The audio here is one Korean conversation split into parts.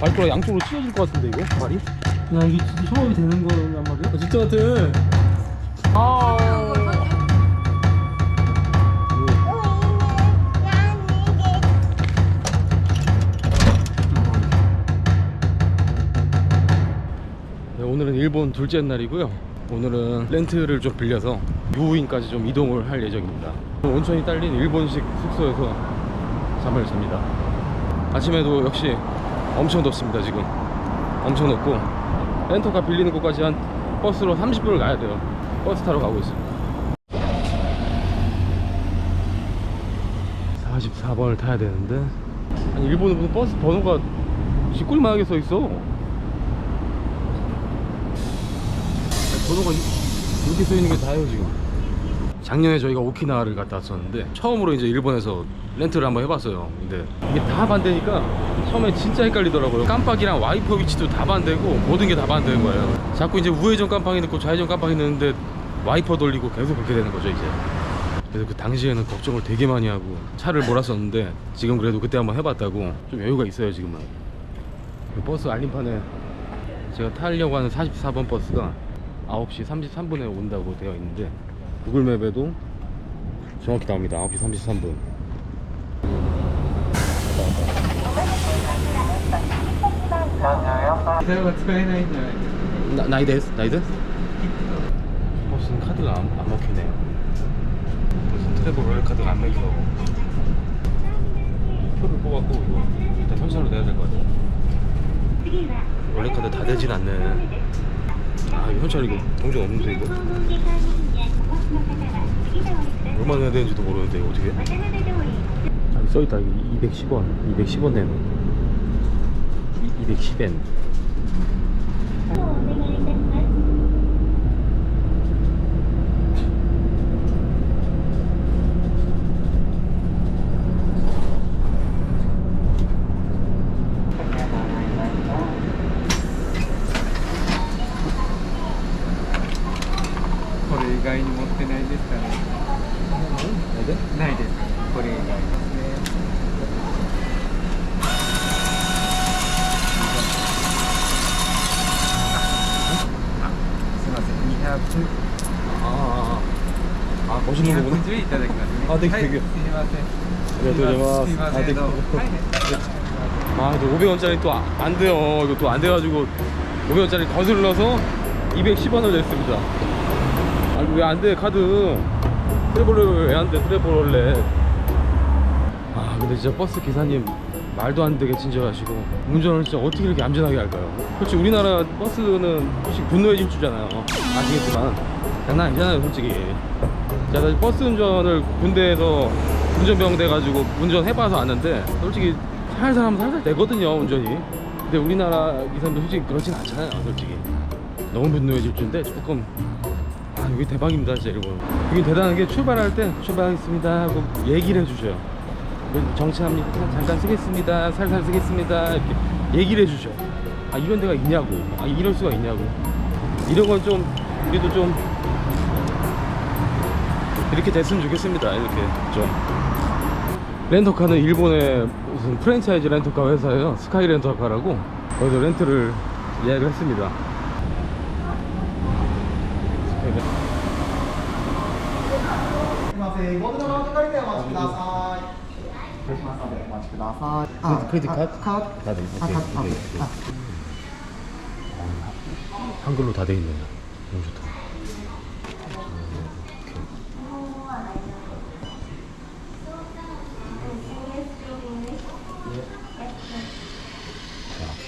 발가락 양쪽으로 찢어질 것 같은데 이거 발이? 야 이게 진짜 협업이 되는 거란 말이야? 아, 진짜 같아. 아. 네, 오늘은 일본 둘째 날이고요. 오늘은 렌트를 좀 빌려서 유후인까지 좀 이동을 할 예정입니다. 온천이 딸린 일본식 숙소에서 잠을 잡니다. 아침에도 역시 엄청 덥습니다 지금. 엄청 덥고 렌터카 빌리는 곳까지 한 버스로 30분을 가야 돼요. 버스 타러 가고 있습니다. 44번을 타야 되는데 아니 일본은 무슨 버스 번호가 쥐꼬리만하게 써 있어. 번호가 이- 이렇게 써 있는 게 다예요 지금. 작년에 저희가 오키나와를 갔다 왔었는데 처음으로 이제 일본에서 렌트를 한번 해봤어요. 근데 이게 다 반대니까 처음에 진짜 헷갈리더라고요. 깜빡이랑 와이퍼 위치도 다 반대고 모든 게 다 반대인 거예요. 자꾸 이제 우회전 깜빡이 넣고 좌회전 깜빡이 넣는데 와이퍼 돌리고 계속 그렇게 되는 거죠 이제. 그래서 그 당시에는 걱정을 되게 많이 하고 차를 몰았었는데 지금 그래도 그때 한번 해봤다고 좀 여유가 있어요 지금은. 그 버스 알림판에 제가 타려고 하는 44번 버스가 9시 33분에 온다고 되어 있는데 구글맵에도 정확히 나옵니다 9시 33분 나, 나이데스? 나이데스? 무슨 어, 카드가 안, 안 먹히네. 무슨 트래블 로열 카드가 안 먹혀 표를 뽑았고 이거 일단 현찰로 내야 될 것 같아. 원래 카드 다 되진 않네 아 이거 현찰 이거 동전 없는데 이거 얼마 내야 되는지도 모르는데 어떻게 아, 써있다. 이거 210원. 210원 내는 210엔 500원짜리 또 안 돼요. 이거 또 안 돼가지고 500원짜리 거슬러서 210원을 냈습니다. 아, 왜안 돼, 카드. 트래블을 왜안 돼, 트래블래. 아, 근데 진짜 버스 기사님 말도 안 되게 친절하시고 운전을 진짜 어떻게 이렇게 얌전하게 할까요? 솔직히 우리나라 버스는 솔직히 분노의 질주잖아요. 아시겠지만 장난 아니잖아요, 솔직히. 제가 버스 운전을 군대에서 운전병 돼가지고 운전해봐서 아는데 솔직히 살살 하면 살살 되거든요 운전이 근데 우리나라 기사님도 솔직히 그렇진 않잖아요 솔직히. 너무 분노의 질주인데 조금. 아 여기 대박입니다 진짜 일본 여기 대단한 게 출발할 때 출발하겠습니다 하고 얘기를 해주셔요. 그래서 정차합니다 잠깐 쓰겠습니다. 살살 쓰겠습니다. 이렇게 얘기를 해주셔 아 이런 데가 있냐고. 아 이럴 수가 있냐고. 이런 건 좀 우리도 좀 이렇게 됐으면 좋겠습니다. 이렇게 좀. 렌터카는 일본의 무슨 프랜차이즈 렌터카 회사예요 스카이 렌터카라고 거기서 렌트를 예약을 했습니다 한글로 다 돼 있네요. 너무 좋다. 자,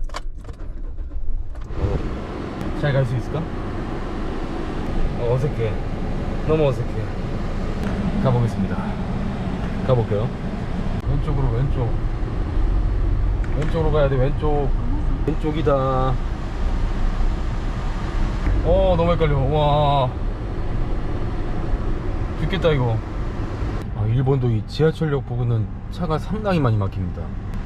어, 잘갈 수 있을까? 어, 어색해. 너무 어색해. 가보겠습니다. 가볼게요. 왼쪽으로 왼쪽. 왼쪽으로 가야 돼. 왼쪽. 왼쪽이다 어 너무 헷갈려 와 죽겠다 이거 아 일본도 이 지하철역 부근은 차가 상당히 많이 막힙니다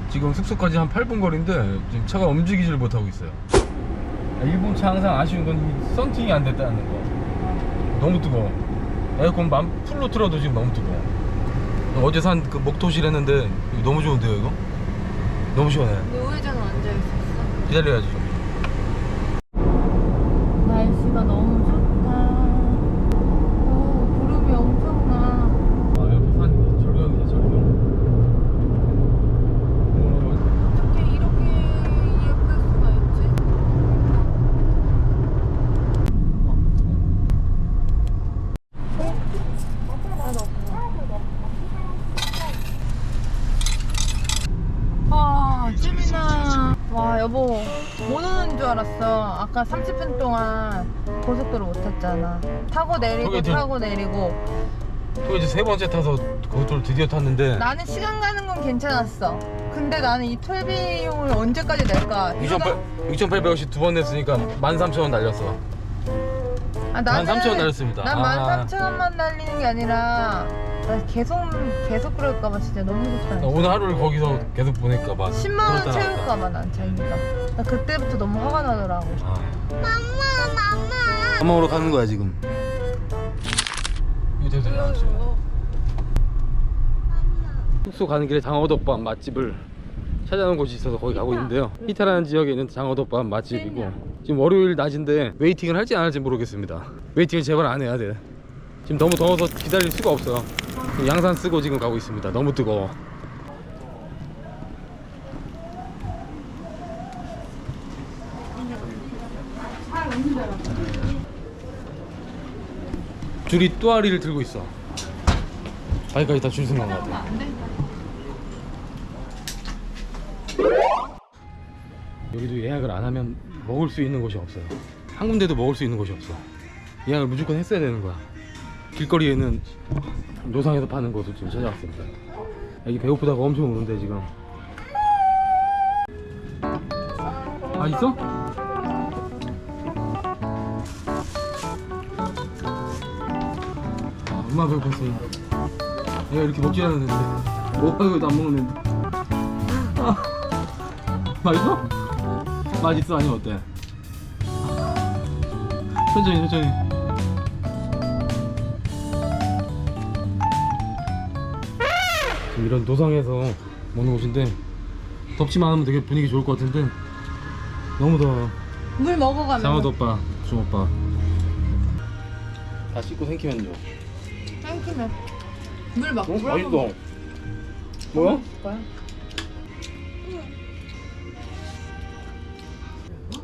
지금 숙소까지 한 8분 거리인데 지금 차가 움직이질 못하고 있어요 아, 일본 차 항상 아쉬운 건이 썬팅이 안 됐다는 거. 너무 뜨거워. 에어컨 만 풀로 틀어도 지금 너무 뜨거워. 어제 산 그 목토실 했는데 너무 좋은데요 이거? 너무 시원해. 우회전은 앉아 있었어. 기다려야지 좀 탔잖아. 타고 내리고, 저기 저- 타고 내리고. 또 이제 세 번째 타서 고속도로 드디어 탔는데 나는 시간 가는 건 괜찮았어. 근데 나는 이 톨 비용을 언제까지 낼까? 6,800원씩 두 번 냈으니까 13,000원 날렸어. 아, 나는 13,000원 날렸습니다. 난 아. 13,000원만 날리는 게 아니라 나 계속 계속 그럴까 봐 진짜 너무 좋다. 오늘 하루를 거기서 계속 보낼까 봐. 10만 원 채울까 봐 난 자기가. 나 그때부터 너무 화가 나더라고. 아. 밥 먹으러 가는 거야 지금. 이거 되게 숙소 가는 길에 장어덮밥 맛집을 찾아놓은 곳이 있어서 거기 가고 있는데요. 히타라는 지역에 있는 장어덮밥 맛집이고 지금 월요일 낮인데 웨이팅을 할지 안 할지 모르겠습니다. 웨이팅을 제발 안 해야 돼. 지금 너무 더워서 기다릴 수가 없어요. 양산 쓰고 지금 가고 있습니다. 너무 뜨거워. 줄이 또아리를 들고 있어. 아이까지 다줄 서는 것 같아. 여기도 예약을 안 하면 먹을 수 있는 곳이 없어요. 한 군데도 먹을 수 있는 곳이 없어. 예약을 무조건 했어야 되는 거야. 길거리에는 노상에서 파는 곳을 지금 찾아왔습니다. 여기 배고프다가 엄청 우는데 지금. 아 있어? 아, 얼마나 배고팠어. 내가 이렇게 먹지 않았는데. 먹어도 안 먹는데. 아. 맛있어? 맛있어 아니면 어때? 천천히 천천히 지금 이런 노상에서 먹는 곳인데 덥지만 않으면 되게 분위기 좋을 것 같은데 너무 더워 물 먹어가면. 장어도 오빠 중 오빠 다 씻고 생기면요 삼키면. 물 막. 어? 맛있어 뭐야? 먹을 거야.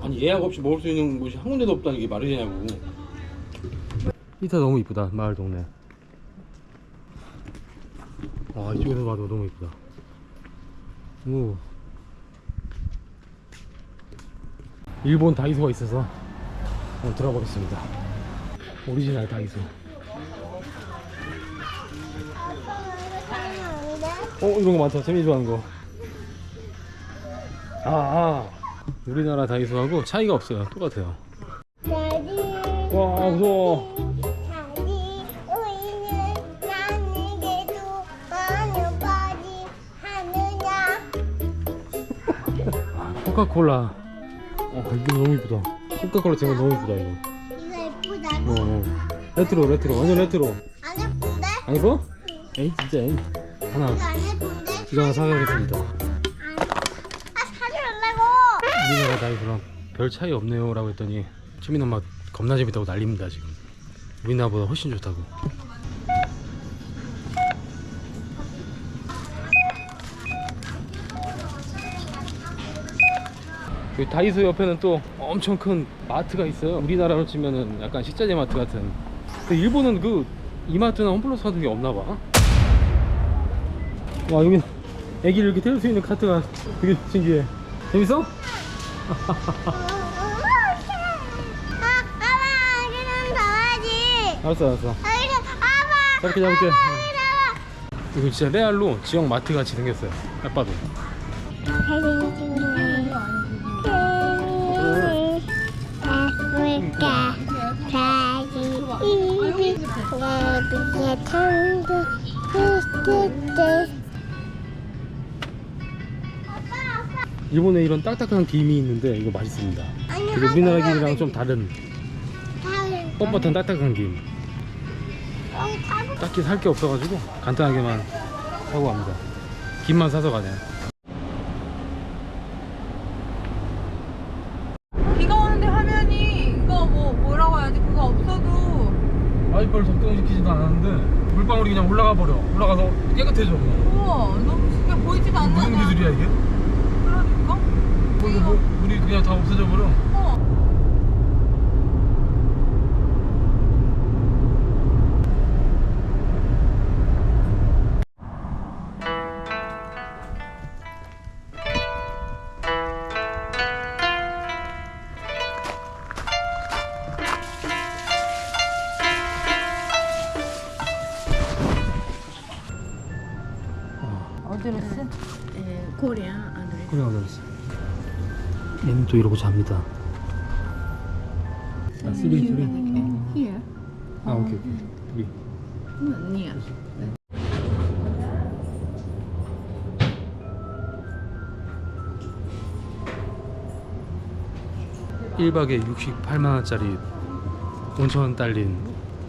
아니 예약 없이 먹을 수 있는 곳이 한 군데도 없다는 게 말이 되냐고 이타 너무 이쁘다 마을 동네 와 이쪽에서 봐도 너무 이쁘다 오 일본 다이소가 있어서 한번 들어보겠습니다 오리지널 다이소 어 이런 거 많다 재미 좋아하는 거 아, 아. 우리나라 다이소하고 차이가 없어요 똑같아요 와 무서워? 코카콜라 어 이거 너무 이쁘다 코카콜라 제목 너무 이쁘다 이거 이거 예쁘다. 어, 어. 레트로 레트로 완전 레트로 안 예쁜데? 안 이뻐? 에이 진짜 에이. 하나 안 예쁜데? 이거 사가겠습니다. 아 사줄라고. 우리나라 다이소랑 별 차이 없네요 라고 했더니 초민 엄마 겁나 재밌다고 난립니다 지금. 우리나라보다 훨씬 좋다고. 그 다이소 옆에는 또 엄청 큰 마트가 있어요. 우리나라로 치면은 약간 식자재 마트 같은. 근데 일본은 그 이마트나 홈플러스 같은 게 없나 봐 와 여기 애기를 이렇게 태울 수 있는 카트가 되게 신기해 재밌어? 아, 아빠 여기는 강아지. 알았어 알았어 아빠. 잡을게. 이거 진짜 레알로 지역 마트 같이 생겼어요 딱 봐도 일본에 이런 딱딱한 김이 있는데 이거 맛있습니다. 아니, 그리고 우리나라 김이랑 좀 다른 하늘 뻣뻣한 딱딱한 김. 여기 타고 딱히 살 게 없어가지고 간단하게만 사고 갑니다. 김만 사서 가네요. 비가 오는데 화면이 이거 뭐 뭐라고 해야지 그거 없어도 와이퍼를 작동시키지도 않았는데 물방울이 그냥 올라가 버려. 올라가서 깨끗해져. 우와 너무 신기해 보이지도 않는 무슨 기술이야 이게? 그러니까 뭐, 이거 뭐, 다 또 이러고 잡니다. 아 쓰리 쓰리. Here. 아 오케이 오케이. 우리 Near. 1박에 68만 원짜리 온천 딸린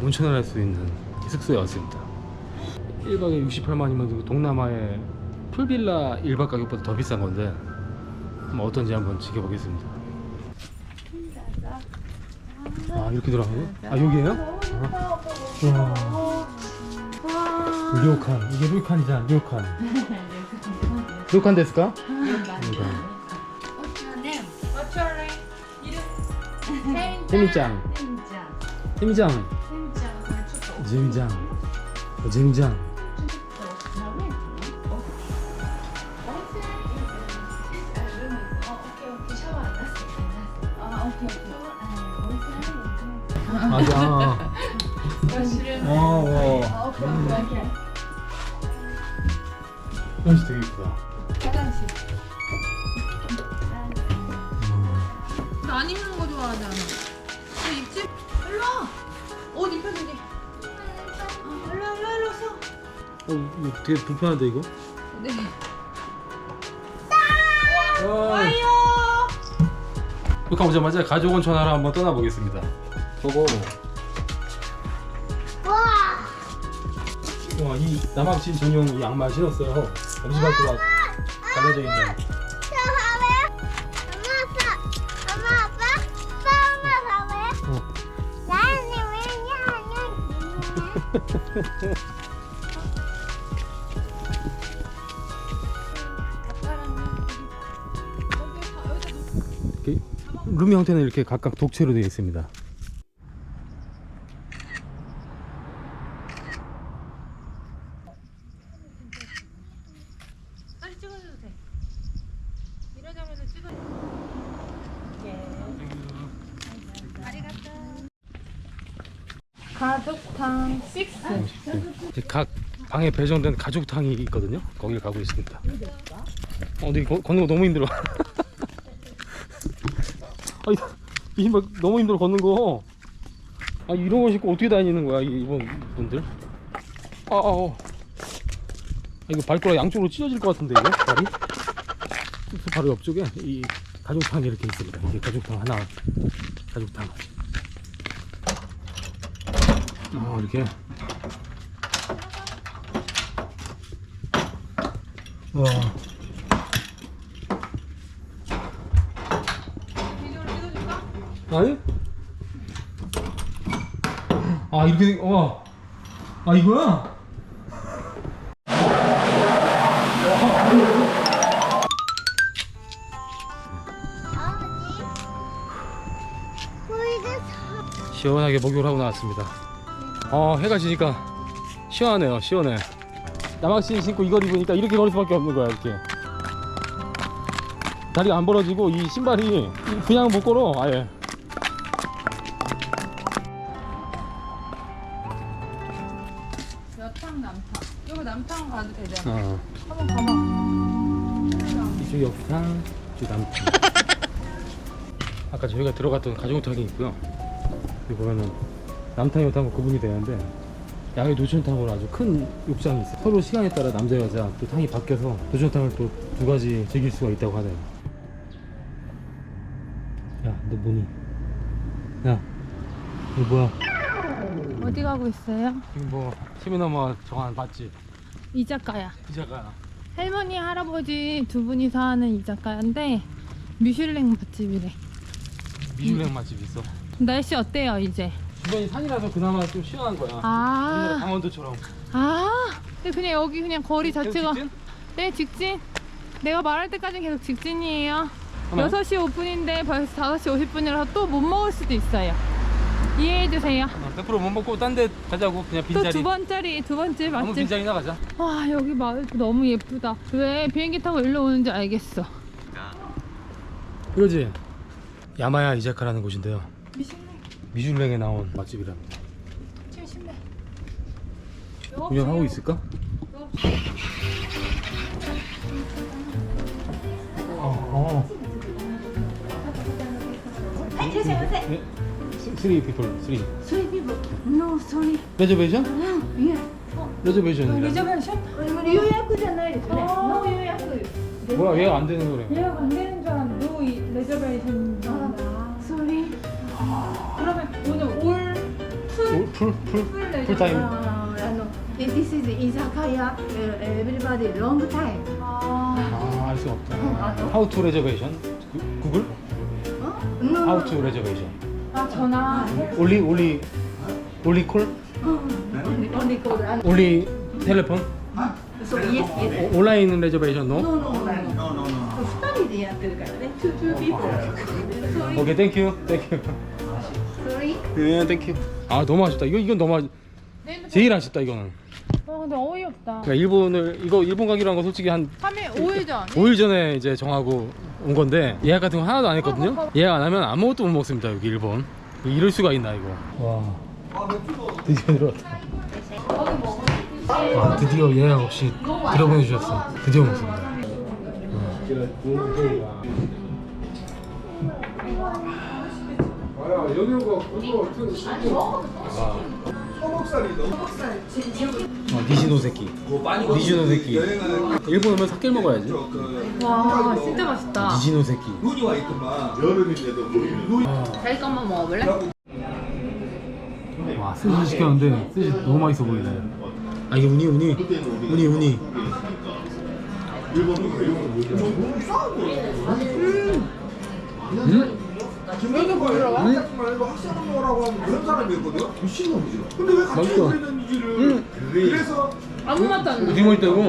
온천을 할 수 있는 숙소에 왔습니다. 1박에 68만 원이면 동남아의 풀빌라 1박 가격보다 더 비싼 건데 어떤지 한번 지켜보겠습니다. 아 이렇게 들어가요? 아 여기에요? 아. 와. 료칸 이게 료칸이잖아 료칸. 료칸 데스까? 료칸. 이름? 재미짱. 재미짱. 재미짱. 어, 재미짱. 맞아. 어, 와. 화장실 되게 이쁘다. 화장실 나안 입는 거 좋아하잖아 너 입지? 일로 와! 옷 입혀주게 어, 일로 와 일로 와 일로 서 어, 이거 되게 불편한데 이거? 네. 와. 와요 북한 오자마자 가족 온천 하러 한번 떠나보겠습니다. 저거 와 와, 이 남학신 전용 이 양말 신었어요. 엄지발가락 갈려져 있는. 룸 형태는 이렇게 각각 독채로 되어 있습니다. 빨리 찍어줘도 돼 이러자면서 찍어 가족탕 6 이제 각 방에 배정된 가족탕이 있거든요. 거기를 가고 있습니다. 어, 근데 이거 걷는 거 너무 힘들어. 아니, 이 신발 너무 힘들어 걷는 거. 아 이런 거 신고 어떻게 다니는 거야 이- 이번 분들? 아, 아, 어. 아, 이거 발가락 양쪽으로 찢어질 것 같은데 이거 발이? 그 바로 옆쪽에 이 가족탕이 이렇게 있습니다. 이게 가족탕 하나, 가족탕. 어 이렇게. 와. 아니? 아 이렇게 와. 아 이거야? 시원하게 목욕을 하고 나왔습니다. 어 해가 지니까 시원하네요. 시원해. 남학신 신고 이걸 입으니까 이렇게 걸을 수밖에 없는 거야 이렇게. 다리가 안 벌어지고 이 신발이 그냥 못 걸어 아예. 여탕 남탕 여기 남탕 가도 되잖아 어. 한번 가봐 이쪽 옆탕, 이쪽 남탕. 아까 저희가 들어갔던 가족탕이 있고요. 여기 보면은 남탕 여탕 구분이 되는데 야외 노천탕으로 아주 큰 욕장이 있어요. 서로 시간에 따라 남자 여자 또 탕이 바뀌어서 노천탕을 또 두 가지 즐길 수가 있다고 하네요. 야, 너 뭐니? 야, 이거 뭐야? 어디 가고 있어요? 지금 뭐 시민어머 정한 맞지? 이자카야. 이자가 할머니 할아버지 두 분이서 하는 이자카야인데 미슐랭 맛집이래. 미슐랭 맛집 있어. 날씨 어때요 이제? 주변이 산이라서 그나마 좀 시원한 거야. 옛날에 아, 강원도처럼. 아, 근데 그냥 여기 그냥 거리 자체가 직진? 네 직진. 내가 말할 때까지 는 계속 직진이에요. 잠깐만. 6시 오픈인데 벌써 5시 50분이라서 또 못 먹을 수도 있어요. 이해해 주세요. 어, 100%못 먹고 딴 데 가자고 그냥 또 빈자리. 두 번짜리 두 번째 아무 맛집. 빈자리나 가자. 와 여기 마을도 너무 예쁘다. 왜 비행기 타고 일로 오는지 알겠어. 이거지? 야마야 이자카라는 곳인데요. 미슐랭에 나온 맛집이랍니다. 제일 신발. 운영하고 있을까? 어, 어. 아, 네? 쓰- 쓰리 피플 쓰리 Three people. No, sorry. 레저베이션? Yeah. 레저베이션 리저베이션? 요약 잖아요 아. No, 요약. 뭐야 얘가 안 되는 거래 예약 안 되는 줄 알았는데 노 이- 리저베이션. 아. 그러면 오늘 올 올- 풀? 풀? 풀타임? 아, あの、this is 居酒屋。Everybody long time. 아, 아, 알 수가 없다. How to reservation? 구- 구글? 어? No. How to reservation? 아 전화. 올리 올리 올리 콜? Only, only call. あの 올리 텔레폰?そう、yes, yes. 오- 온라인 레저베이션 노? No, no, no. 二人でやってるからね。Two, two people. Sorry. 오케이 땡큐 땡큐 네 땡큐 아 너무 아쉽다. 이거 이건 너무 아... 제일 아쉽다 이거는. 아 근데 어이없다. 그러니까 일본을 이거 일본 가기로 한 거 솔직히 한 3일 5일 전. 5일 전에 이제 정하고 온 건데 예약 같은 거 하나도 안 했거든요? 예약 안 하면 아무것도 못 먹습니다 여기 일본. 이럴 수가 있나 이거. 와. 드디어 들어왔다. 아, 드디어 예약 없이 들어보내 주셨어. 드디어 먹습니다 아, 니시노세키 니시노세키 일본 오면 사케 먹어야지. 와 진짜 맛있다. 니시노세키 자기 것만 먹어볼래? 와 스시 시켰는데 스시 너무 맛있어 보이네. 아 이게 우니 우니? 우니 우니. 음? 이렇게 부드러워? 학생을 먹으라고 하면 그런 사람이 있거든? 미친놈이죠. 근데 왜 같이 맛있어. 그랬는지를 음. 그래서 아무 맛도 안 나. 어디 맛있다고?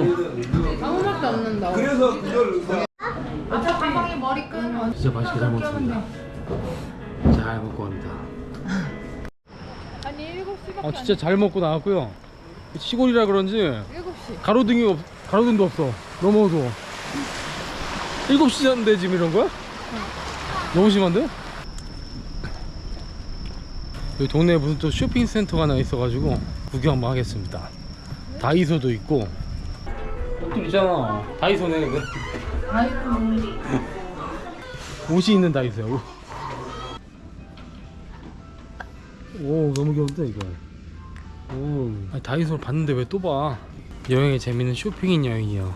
아무 맛도 안 난다. 그래서 그걸 내가 저 가방에 머리끈. 진짜 맛있게 잘 먹습니다 잘 먹고 갑니다 아니 7시밖에 아 진짜 잘 먹고 나왔고요 시골이라 그런지 7시. 가로등이 없 가로등도 없어 너무 어두워 7시 잤는데 지금 이런 거야? 너무 심한데? 여기 동네에 무슨 또 쇼핑센터가 하나 있어가지고 구경 한번 하겠습니다. 다이소도 있고. 옷들 있잖아. 다이소네 그거 옷이 있는 다이소야 옷. 오 너무 귀엽다 이거. 오. 아니, 다이소를 봤는데 왜 또 봐? 여행의 재미는 쇼핑인 여행이요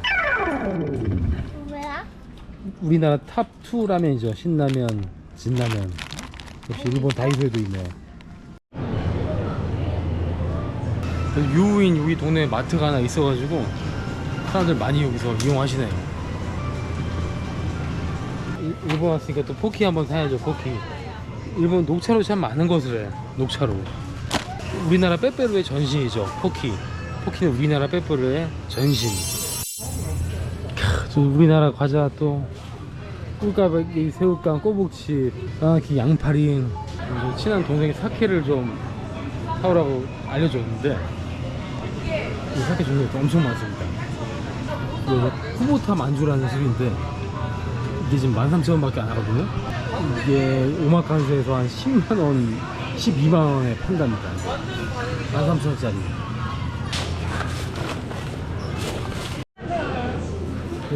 뭐야? 우리나라 탑2 라면이죠. 신라면 진라면. 역시 일본 다이소에도 있네 유우인 여기 동네에 마트가 하나 있어가지고 사람들 많이 여기서 이용하시네요. 일- 일본 왔으니까 또 포키 한번 사야죠 포키. 일본 녹차로 참 많은 것을 해 녹차로. 우리나라 빼빼로의 전신이죠 포키. 포키는 우리나라 빼빼로의 전신. 캬, 저 우리나라 과자 또 꿀까베기, 새우깡, 꼬북치, 까마귀, 양파링. 친한 동생이 사케를 좀 사오라고 알려줬는데 이 사케 종류가 엄청 많습니다. 이거 쿠보타 만주라는 술인데 이게 지금 13,000원밖에 안 하거든요. 이게 오마카세에서 한 10만 원, 12만 원에 판답니다. 13,000원짜리.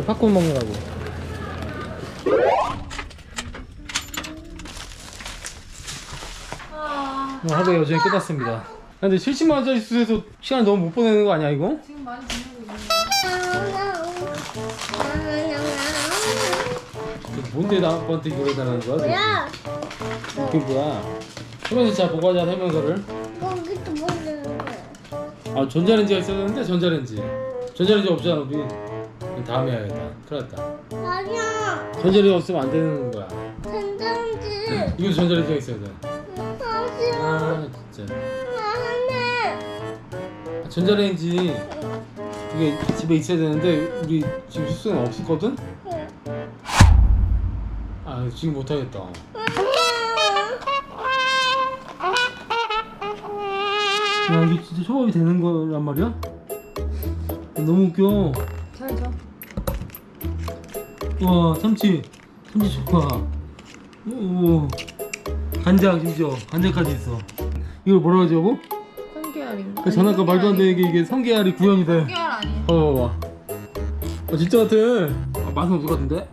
팝콘 먹느라고. 아 오늘 하루 여정이 끝났습니다. 근데 70만 원짜리 수에서 시간 너무 못 보내는 거 아니야 이거? 지금 많이 지내고 있는 뭔데 나한테 이걸 해달라는 거야? 뭐야? 그게 뭐야? 해면서 잘 보고 하자 해면서를. 거기도 보는 거야. 아 전자레인지가 있어야 되는데 전자레인지. 전자레인지 없잖아 우리. 다음에 해야겠다. 큰일 났다. 아니야. 전자레인지 없으면 안 되는 거야. 전장지. 이것도 전자레인지가 있어야 돼. 사실 아 진짜. 전자레인지 이게 집에 있어야 되는데 우리 지금 숙소는 없었거든? 아 지금 못하겠다. 야 이게 진짜 초밥이 되는 거란 말이야? 너무 웃겨. 잘 줘. 와 참치 참치 좋아. 오 간장 심지어 간장까지 있어. 이걸 뭐라 그러지 여보? 성게알인가? 그 전화가 말도 안 되게 이게 성게알이 구현이 돼. 성게알 아니야. 봐봐 봐봐. 어 진짜 같아. 아, 맛은 없을 것 같은데?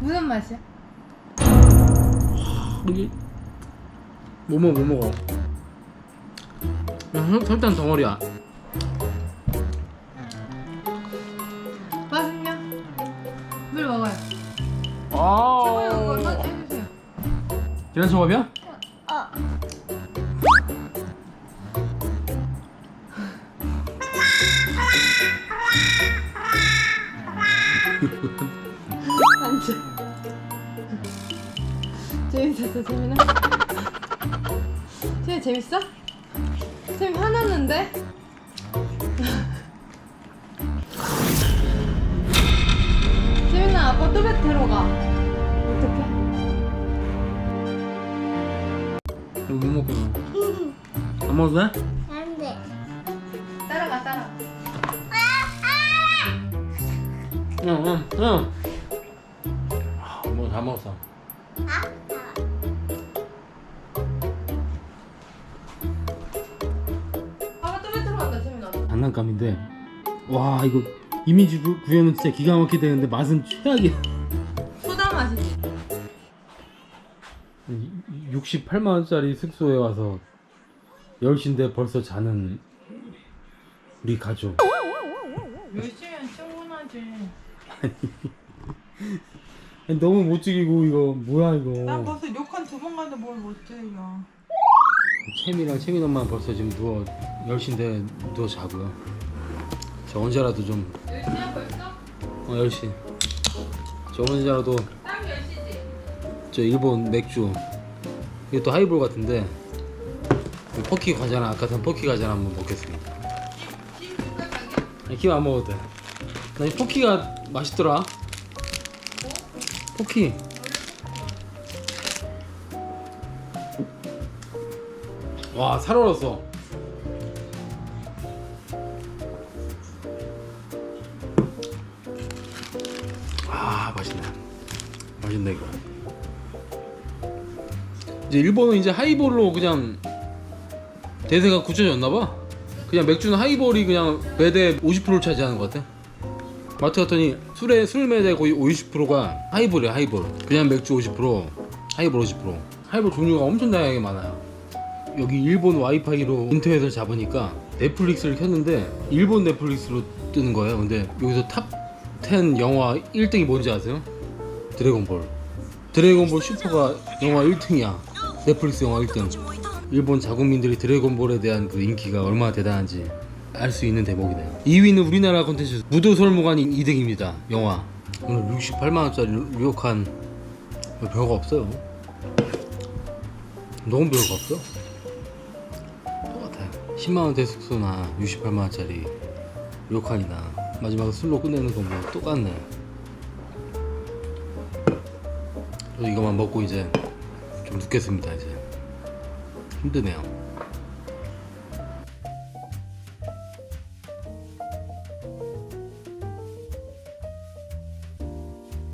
무슨 맛이야? 이게 뭐 먹어 뭐 먹어. 야, 설- 설탕 덩어리야. 맛있냐? 물 먹어요. 아. 계란 초밥이야? 어. 앉아. 재밌었어, 재민아? 재민 재밌어? 재민 화났는데? 먹어도 돼? 안 돼. 따라가, 따라가. 응, 응, 응. 뭐다 먹었어. 아빠 또 뱉으러 간다, 재민아. 장난감인데 와 이거 이미지 구, 구현은 진짜 기가 막히게 되는데 맛은 최악이야. 소다 맛이지. 68만 원짜리 숙소에 와서 10시인데 벌써 자는 우리 가족. 열심히면 충분하지. 아니, 너무 못 죽이고 이거 뭐야 난 이거. 벌써 욕한 두 번 가는데 뭘 못해요. 채미랑 채민 엄마 벌써 지금 누워 10시인데 누워 자고요. 저 언제라도 좀 열심히야 벌써? 어, 10시. 저 언제라도 딱 10시지. 저 일본 맥주 이게 또 하이볼 같은데 이 포키 과자나 아까 산 포키 과자나 한번 먹겠습니다. 아니 김안 먹어도 돼나 이 포키가 맛있더라. 포키. 와 살얼었어. 아 맛있네. 맛있네 이거. 이제 일본은 이제 하이볼로 그냥 대세가 굳혀졌나봐. 그냥 맥주는 하이볼이 그냥 매대 50%를 차지하는 것 같아. 마트 갔더니 술에 술 매대 거의 50%가 하이볼이야 하이볼. 그냥 맥주 50%, 하이볼 50%. 하이볼 종류가 엄청 다양하게 많아요. 여기 일본 와이파이로 인터넷을 잡으니까 넷플릭스를 켰는데 일본 넷플릭스로 뜨는 거예요. 근데 여기서 탑 10 영화 1등이 뭔지 아세요? 드래곤볼. 드래곤볼 슈퍼가 영화 1등이야. 넷플릭스 영화 1등. 일본 자국민들이 드래곤볼에 대한 그 인기가 얼마나 대단한지 알 수 있는 대목이네요. 2위는 우리나라 콘텐츠 무도설무관이 2등입니다. 영화. 오늘 68만 원짜리 료칸 별거 없어요. 너무 별거 없어. 똑같아요. 10만 원대 숙소나 68만 원짜리 료칸이나 마지막에 술로 끝내는 건 뭐 똑같네. 저 이거만 먹고 이제 좀 눕겠습니다 이제 힘드네요